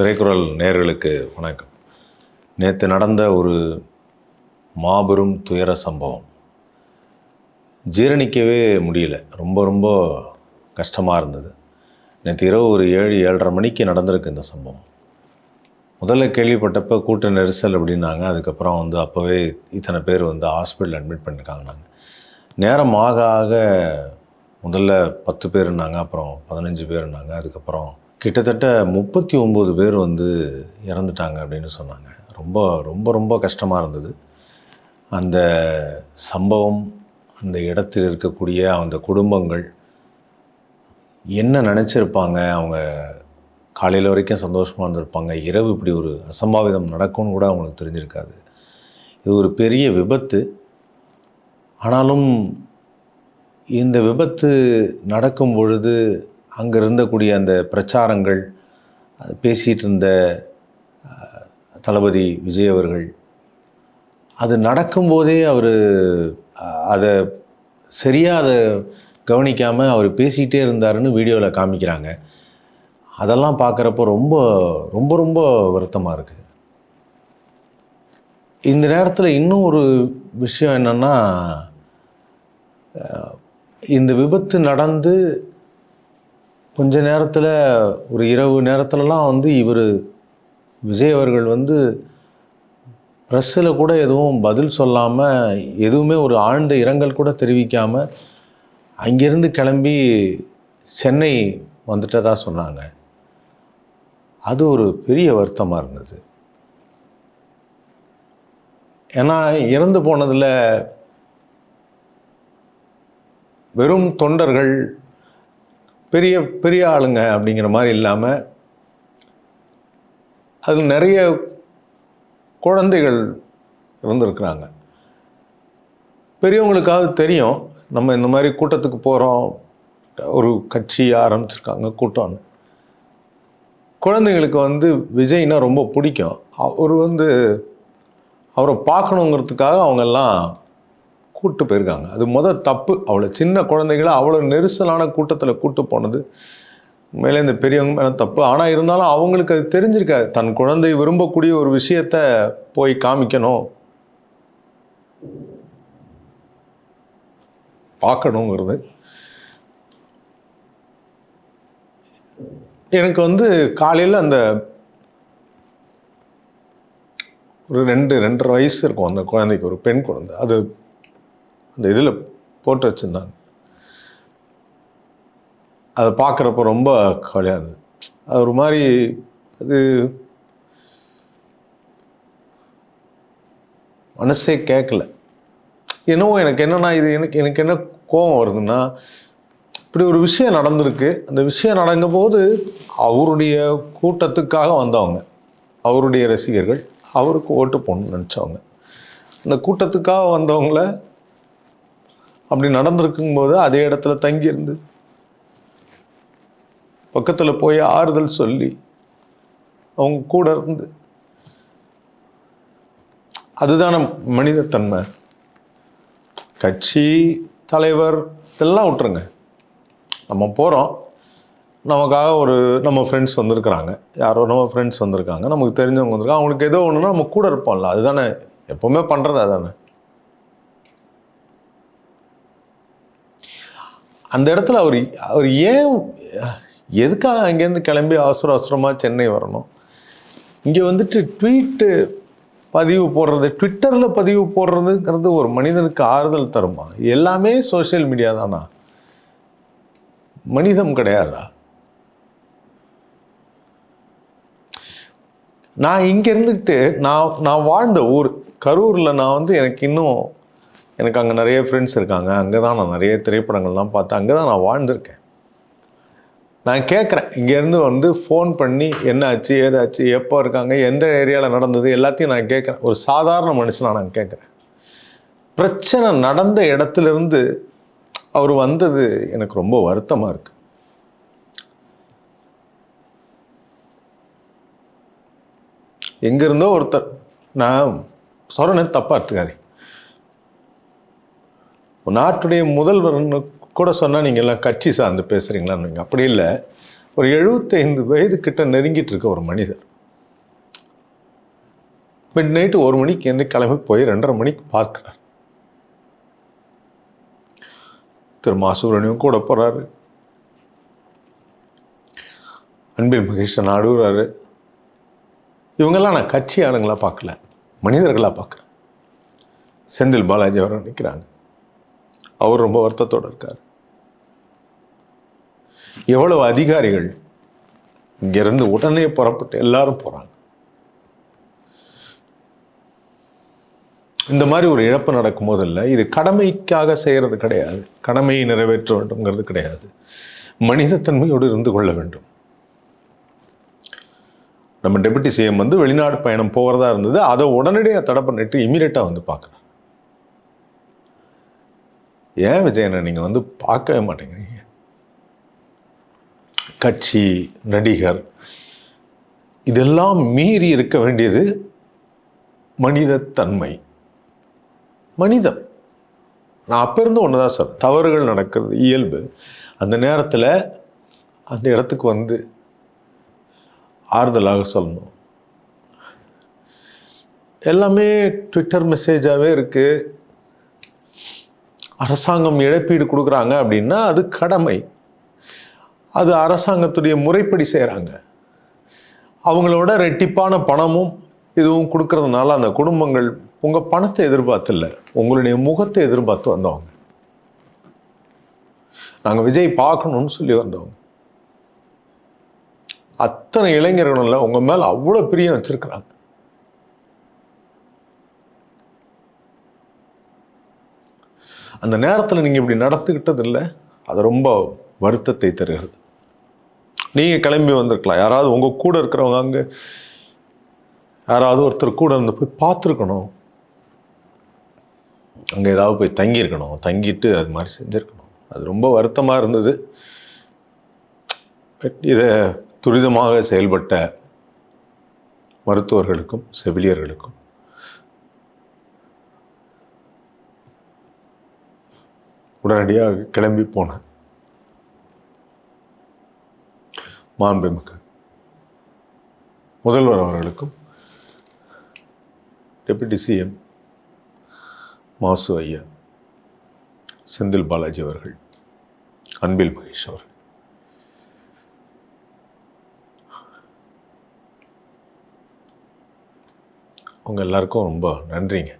திரைக்குறள் நேர்களுக்கு வணக்கம். நேற்று நடந்த ஒரு மாபெரும் துயர சம்பவம். ஜீரணிக்கவே முடியல. ரொம்ப ரொம்ப கஷ்டமாக இருந்தது. நேற்று இரவு ஒரு ஏழு ஏழரை மணிக்கு நடந்திருக்கு இந்த சம்பவம். முதல்ல கேள்விப்பட்டப்போ கூட்ட நெரிசல் அப்படின்னாங்க. அதுக்கப்புறம் வந்து அப்போவே இத்தனை பேர் வந்து ஹாஸ்பிட்டல் அட்மிட் பண்ணியிருக்காங்க நாங்கள் நேரம் ஆக ஆக முதல்ல பத்து பேர்னாங்க அப்புறம் பதினஞ்சு பேர்னாங்க அதுக்கப்புறம் கிட்டத்தட்ட முப்பத்தி ஒம்பது பேர் வந்து இறந்துட்டாங்க அப்படின்னு சொன்னாங்க. ரொம்ப ரொம்ப ரொம்ப கஷ்டமாக இருந்தது. அந்த சம்பவம் அந்த இடத்தில் இருக்கக்கூடிய அந்த குடும்பங்கள் என்ன நினச்சிருப்பாங்க? அவங்க காலையில் வரைக்கும் சந்தோஷமாக இருந்திருப்பாங்க. இரவு இப்படி ஒரு அசம்பாவிதம் நடக்கும்னு கூட அவங்களுக்கு தெரிஞ்சிருக்காது. இது ஒரு பெரிய விபத்து. ஆனாலும் இந்த விபத்து நடக்கும் பொழுது அங்கே இருந்தக்கூடிய அந்த பிரச்சாரங்கள் அது பேசிகிட்டு இருந்த தளபதி விஜய் அவர்கள் அது நடக்கும்போதே அவர் அதை சரியாக அதை கவனிக்காமல் அவர் பேசிக்கிட்டே இருந்தாருன்னு வீடியோவில் காமிக்கிறாங்க. அதெல்லாம் பார்க்குறப்போ ரொம்ப ரொம்ப ரொம்ப வருத்தமாக இருக்குது இந்த நேரத்தில் இன்னும் ஒரு விஷயம் என்னென்னா இந்த விபத்து நடந்து கொஞ்ச நேரத்தில் ஒரு இரவு நேரத்துலலாம் வந்து இவர் விஜய் அவர்கள் வந்து ப்ரெஸ்ஸில் கூட எதுவும் பதில் சொல்லாமல் எதுவுமே ஒரு ஆழ்ந்த இரங்கல் கூட தெரிவிக்காமல் அங்கேருந்து கிளம்பி சென்னை வந்துட்டதாக சொன்னாங்க. அது ஒரு பெரிய வருத்தமாக இருந்தது. ஏன்னா இறந்து போனதில் வெறும் தொண்டர்கள் பெரிய பெரிய ஆளுங்க அப்படிங்கிற மாதிரி இல்லாமல் அதில் நிறைய குழந்தைகள் இருந்திருக்கிறாங்க. பெரியவங்களுக்காவது தெரியும். நம்ம இந்த மாதிரி கூட்டத்துக்கு போகிறோம் ஒரு கட்சி ஆரம்பிச்சிருக்காங்க கூட்டம்னு. குழந்தைங்களுக்கு வந்து விஜய்னா ரொம்ப பிடிக்கும். அவர் வந்து அவரை பார்க்கணுங்கிறதுக்காக அவங்கெல்லாம் கூப்பிட்டு போயிருக்காங்க. அது மொதல் தப்பு. அவ்வளோ சின்ன குழந்தைகளை அவ்வளோ நெரிசலான கூட்டத்தில் கூட்டு போனது. மேலே இந்த பெரியவங்க மேலே தப்பு. ஆனால் இருந்தாலும் அவங்களுக்கு அது தெரிஞ்சிருக்காது. தன் குழந்தை விரும்பக்கூடிய ஒரு விஷயத்த போய் காமிக்கணும். பார்க்கணுங்கிறது. எனக்கு வந்து காலையில் அந்த ஒரு ரெண்டு ரெண்டரை வயசு இருக்கும். அந்த குழந்தைக்கு ஒரு பெண் குழந்தை. அது அந்த இதில் போட்டு வச்சுருந்தாங்க. அதை பார்க்குறப்ப ரொம்ப கவலையாக இருந்தது. அது ஒரு மாதிரி அது மனசே கேட்கல. என்னவோ எனக்கு என்னென்னா இது எனக்கு எனக்கு என்ன கோபம் வருதுன்னா இப்படி ஒரு விஷயம் நடந்திருக்கு. அந்த விஷயம் நடக்கும்போது அவருடைய கூட்டத்துக்காக வந்தவங்க அவருடைய ரசிகர்கள் அவருக்கு ஓட்டு போடணும்னு நினச்சவங்க. அந்த கூட்டத்துக்காக வந்தவங்கள அப்படி நடந்திருக்கும்போது அதே இடத்துல தங்கியிருந்து பக்கத்தில் போய் ஆறுதல் சொல்லி அவங்க கூட இருந்து. அதுதான மனிதத்தன்மை கட்சி தலைவர் இதெல்லாம் விட்டுருங்க. நம்ம போகிறோம் நமக்காக ஒரு நம்ம ஃப்ரெண்ட்ஸ் வந்திருக்கிறாங்க. யாரோ நம்ம ஃப்ரெண்ட்ஸ் வந்திருக்காங்க. நமக்கு தெரிஞ்சவங்க வந்திருக்காங்க. அவங்களுக்கு ஏதோ ஒன்றுனா நம்ம கூட இருப்போம்ல. அதுதானே. எப்போவுமே பண்ணுறது அதுதானே அந்த இடத்துல அவர் அவர் ஏன் எதுக்காக அங்கேருந்து கிளம்பி அவசர அவசரமாக சென்னை வரணும்? இங்கே வந்துட்டு ட்வீட்டு பதிவு போடுறது ட்விட்டரில் பதிவு போடுறதுங்கிறது ஒரு மனிதனுக்கு ஆறுதல் தருமா? எல்லாமே சோஷியல் மீடியா தானா? மனிதம் கிடையாதா? நான் இங்கே இருந்துக்கிட்டு நான் நான் வாழ்ந்த ஊர் கரூரில் நான் வந்து எனக்கு இன்னும் எனக்கு அங்கே நிறைய ஃப்ரெண்ட்ஸ் இருக்காங்க. அங்கே தான் நான் நிறைய திரைப்படங்கள்லாம் பார்த்து அங்கே தான் நான் வாழ்ந்திருக்கேன். நான் கேட்குறேன். இங்கேருந்து வந்து ஃபோன் பண்ணி என்னாச்சு ஏதாச்சு எப்போ இருக்காங்க எந்த ஏரியாவில் நடந்தது எல்லாத்தையும் நான் கேட்குறேன். ஒரு சாதாரண மனுஷனாக நான் கேட்குறேன். பிரச்சனை நடந்த இடத்துலேருந்து அவர் வந்தது எனக்கு ரொம்ப வருத்தமாக இருக்குது எங்கேருந்தோ ஒருத்தர் நான் சொல்கிறேன் தப்பாக எடுத்துக்காதீங்க. நாட்டுடைய முதல்வர்னு கூட சொன்னால் நீங்கள் எல்லாம் கட்சி சார்ந்து பேசுகிறீங்களான்னு அப்படி இல்லை. ஒரு எழுபத்தைந்து வயது கிட்ட நெருங்கிட்டு இருக்க ஒரு மனிதர். மிட் நைட்டு ஒரு மணிக்கு எந்த கிளம்பி போய் ரெண்டரை மணிக்கு பார்க்குறார். திரு மாசுபிரணியும் கூட போகிறாரு அன்பில் மகேஷன் ஆடுகிறாரு இவங்கெல்லாம் நான் கட்சி ஆளுங்களாக பார்க்கல. மனிதர்களாக பார்க்குறேன். செந்தில் பாலாஜி அவர் நிற்கிறாங்க அவர் ரொம்ப வருத்தத்தோடு இருக்கார். எவ்வளவு அதிகாரிகள் இங்கிருந்து உடனே புறப்பட்டு எல்லாரும் போகிறாங்க இந்த மாதிரி ஒரு இழப்பு நடக்கும் போதில்ல இது கடமைக்காக செய்கிறது கிடையாது. கடமையை நிறைவேற்ற வேண்டும்ங்கிறது கிடையாது. மனிதத்தன்மையோடு இருந்து கொள்ள வேண்டும். நம்ம டெபுட்டி சிஎம் வந்து வெளிநாடு பயணம் போகிறதா இருந்தது அதை உடனடியாக தடை பண்ணிட்டு இமீடியட்டாக வந்து பார்க்குறேன் ஏன் விஜயனை நீங்கள் வந்து பார்க்கவே மாட்டேங்கிறீங்க? கட்சி நடிகர் இதெல்லாம் மீறி இருக்க வேண்டியது மனிதத்தன்மை மனிதம். நான் அப்போ இருந்து ஒன்று தான் சார் தவறுகள் நடக்கிறது இயல்பு. அந்த நேரத்தில் அந்த இடத்துக்கு வந்து ஆறுதலாக சொல்லணும். எல்லாமே ட்விட்டர் மெசேஜாகவே இருக்குது அரசாங்கம் இழப்பீடு கொடுக்குறாங்க அப்படின்னா அது கடமை. அது அரசாங்கத்துடைய முறைப்படி செய்கிறாங்க அவங்களோட ரெட்டிப்பான பணமும் இதுவும் கொடுக்கறதுனால அந்த குடும்பங்கள் உங்கள் பணத்தை எதிர்பார்த்தில்ல உங்களுடைய முகத்தை எதிர்பார்த்து வந்தவங்க. நாங்கள் விஜய் பார்க்கணும்னு சொல்லி வந்தவங்க. அத்தனை இளைஞர்களும் இல்லை உங்கள் மேலே அவ்வளோ பிரியம் வச்சுருக்குறாங்க. அந்த நேரத்தில் நீங்கள் இப்படி நடத்துக்கிட்டது இல்லை அது ரொம்ப வருத்தத்தை தருகிறது. நீங்கள் கிளம்பி வந்திருக்கலாம். யாராவது உங்கள் கூட இருக்கிறவங்க அங்கே யாராவது ஒருத்தர் கூட இருந்து போய் பார்த்துருக்கணும். அங்கே ஏதாவது போய் தங்கியிருக்கணும். தங்கிட்டு அது மாதிரி செஞ்சுருக்கணும். அது ரொம்ப வருத்தமாக இருந்தது. இதை துரிதமாக செயல்பட்ட மருத்துவர்களுக்கும் செவிலியர்களுக்கும் உடனடியாக கிளம்பி போனேன் மாண்புமிகு முதல்வர் அவர்களுக்கும் டெபுட்டி சிஎம் மாசு ஐயா செந்தில் பாலாஜி அவர்கள் அன்பில் மகேஷ் அவர்கள். உங்கள் எல்லாருக்கும் ரொம்ப நன்றிங்க.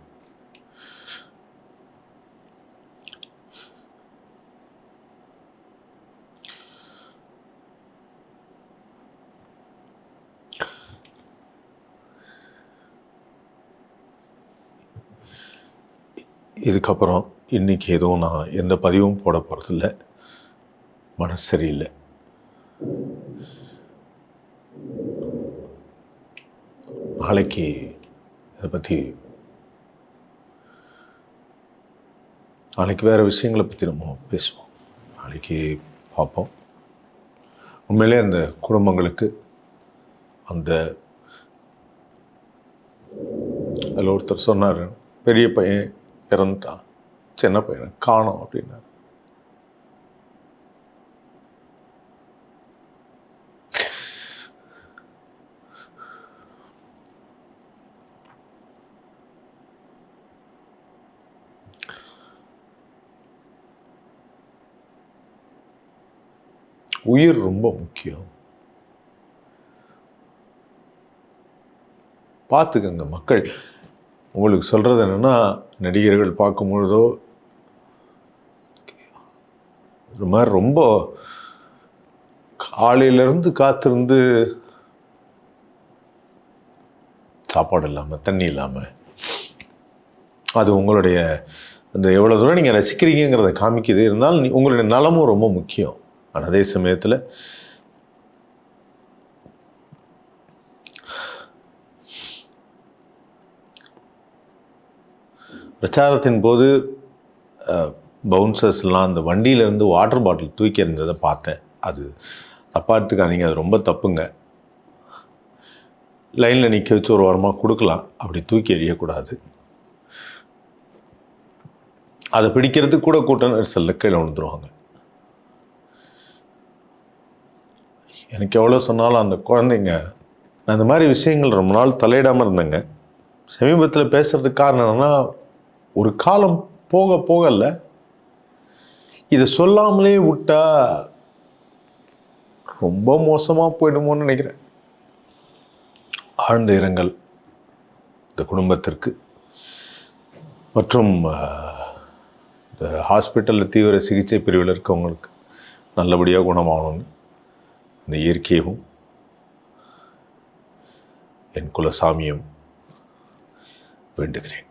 இதுக்கப்புறம் இன்னைக்கு எதுவும் நான் எந்த பதிவும் போட போகிறதில்ல மனசு சரியில்லை. நாளைக்கு இதை பற்றி நாளைக்கு வேறு விஷயங்களை பற்றி நம்ம பேசுவோம். நாளைக்கு பார்ப்போம். உண்மையிலே அந்த குடும்பங்களுக்கு அந்த அதில் ஒருத்தர் சொன்னார் பெரிய பையன் இறந்துட்டான் சின்ன பையனை? காணோம் அப்படின்னாரு. உயிர் ரொம்ப முக்கியம். பார்த்துக்கங்க மக்கள் உங்களுக்கு சொல்கிறது என்னென்னா நடிகர்கள் பார்க்கும்பொழுதோ ஒரு மாதிரி ரொம்ப காலையிலேருந்து காத்திருந்து சாப்பாடு இல்லாமல் தண்ணி இல்லாமல் அது உங்களுடைய அந்த எவ்வளோ தூரம் நீங்கள் ரசிக்கிறீங்கிறத காமிக்கிறது இருந்தாலும் உங்களுடைய நலமும் ரொம்ப முக்கியம். ஆனால் அதே சமயத்தில் பிரச்சாரத்தின் போது பவுன்சர்ஸ்லாம் அந்த வண்டியிலேருந்து வாட்டர் பாட்டில் தூக்கி எறிந்ததை பார்த்தேன் அது தப்பாக எடுத்துக்காதீங்க அது ரொம்ப தப்புங்க. லைனில் நிற்க வச்சு ஒரு வாரமாக கொடுக்கலாம். அப்படி தூக்கி எறியக்கூடாது. அதை பிடிக்கிறதுக்கு கூட கூட்ட நெரிசலில் கீழே விழுந்துருவாங்க. எனக்கு எவ்வளோ சொன்னாலும் அந்த குழந்தைங்க நான் இந்த மாதிரி விஷயங்கள் ரொம்ப நாள் தலையிடாமல் இருந்தேங்க. சமீபத்தில் பேசுகிறதுக்கு காரணம் என்னென்னா ஒரு காலம் போக போகல இதை சொல்லாமலே விட்டா ரொம்ப மோசமாக போயிடுமோன்னு நினைக்கிறேன். ஆழ்ந்த இரங்கல் இந்த குடும்பத்திற்கு. மற்றும் இந்த ஹாஸ்பிட்டலில் தீவிர சிகிச்சை பிரிவில் இருக்கவங்களுக்கு நல்லபடியாக குணமாகணும்னு இந்த இயற்கையும் என் குலசாமியும் வேண்டுகிறேன்.